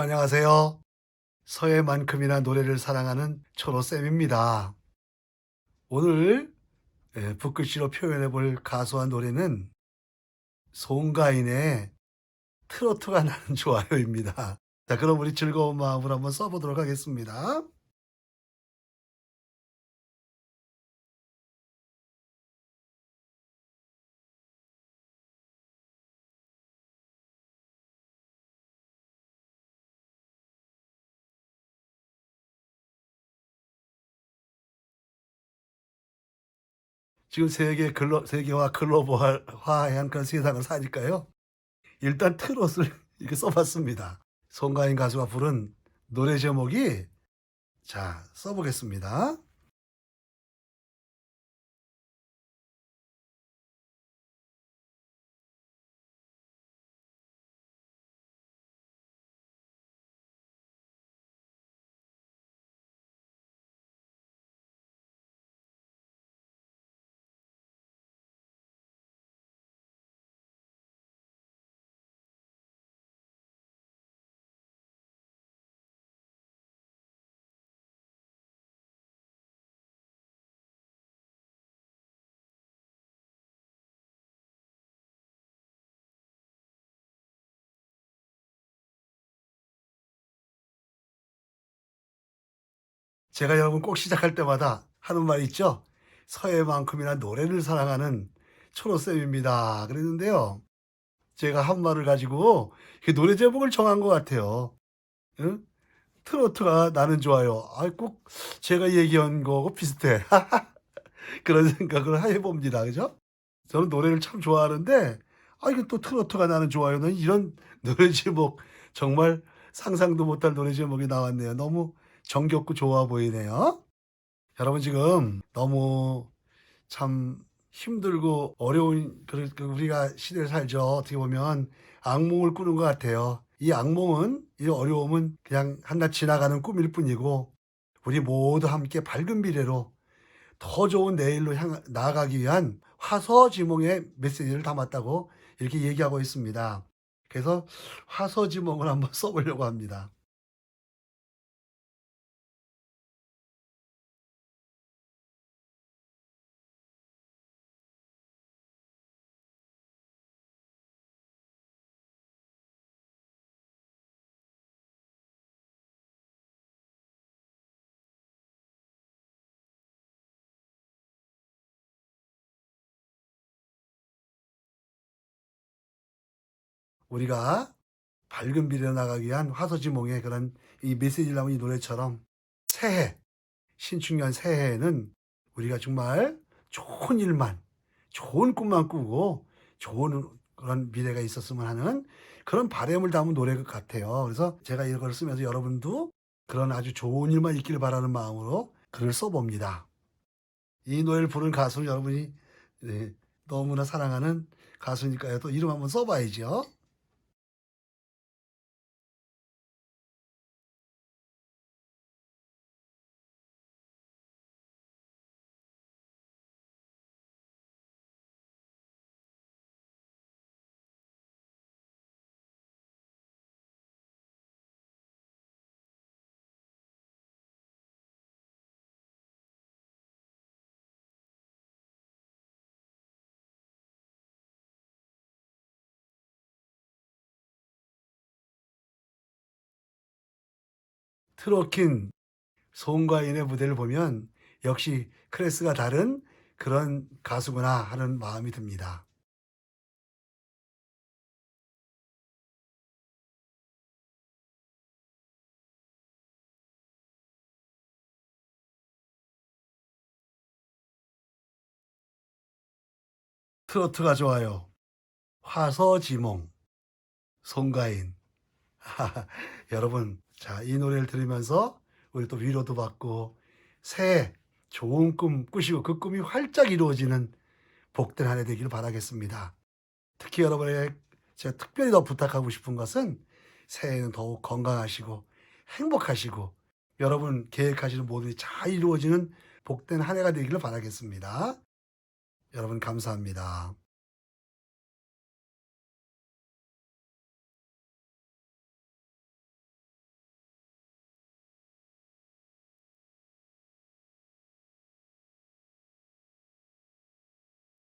안녕하세요. 서해만큼이나 노래를 사랑하는 초로쌤입니다. 오늘 예, 붓글씨로 표현해 볼 가수와 노래는 송가인의 트로트가 나는 좋아요입니다. 자, 그럼 우리 즐거운 마음으로 한번 써보도록 하겠습니다. 지금 세계 글로, 세계화 글로벌화한 그런 세상을 사니까요. 일단 트롯을 이렇게 써봤습니다. 송가인 가수가 부른 노래 제목이 자 써보겠습니다. 제가 여러분 꼭 시작할 때마다 하는 말 있죠? 서해만큼이나 노래를 사랑하는 초로쌤입니다. 그랬는데요. 제가 한 말을 가지고 그 노래 제목을 정한 것 같아요. 응? 트로트가 나는 좋아요. 아, 꼭 제가 얘기한 거하고 비슷해. 그런 생각을 해봅니다. 그죠? 저는 노래를 참 좋아하는데, 아, 이거 또 트로트가 나는 좋아요는 이런 노래 제목, 정말 상상도 못할 노래 제목이 나왔네요. 너무 정겹고 좋아 보이네요. 여러분 지금 너무 참 힘들고 어려운 그- 그 우리가 시대를 살죠. 어떻게 보면 악몽을 꾸는 것 같아요. 이 악몽은 이 어려움은 그냥 한낱 지나가는 꿈일 뿐이고 우리 모두 함께 밝은 미래로 더 좋은 내일로 향 나아가기 위한 화서지몽의 메시지를 담았다고 이렇게 얘기하고 있습니다. 그래서 화서지몽을 한번 써보려고 합니다. 우리가 밝은 미래로 나가기 위한 화서지몽의 그런 이 메시지를 담은 이 노래처럼 새해, 신축년 새해에는 우리가 정말 좋은 일만, 좋은 꿈만 꾸고 좋은 그런 미래가 있었으면 하는 그런 바람을 담은 노래 같아요. 그래서 제가 이걸 쓰면서 여러분도 그런 아주 좋은 일만 있기를 바라는 마음으로 글을 써봅니다. 이 노래를 부른 가수는 여러분이 네, 너무나 사랑하는 가수니까요. 또 이름 한번 써봐야죠. 트로킨 송가인의 무대를 보면 역시 클래스가 다른 그런 가수구나 하는 마음이 듭니다. 트로트가 좋아요. 화서지몽, 송가인. 여러분, 자, 이 노래를 들으면서 우리 또 위로도 받고 새해 좋은 꿈 꾸시고 그 꿈이 활짝 이루어지는 복된 한 해 되기를 바라겠습니다. 특히 여러분에게 제가 특별히 더 부탁하고 싶은 것은 새해에는 더욱 건강하시고 행복하시고 여러분 계획하시는 모든 일이 잘 이루어지는 복된 한 해가 되기를 바라겠습니다. 여러분 감사합니다.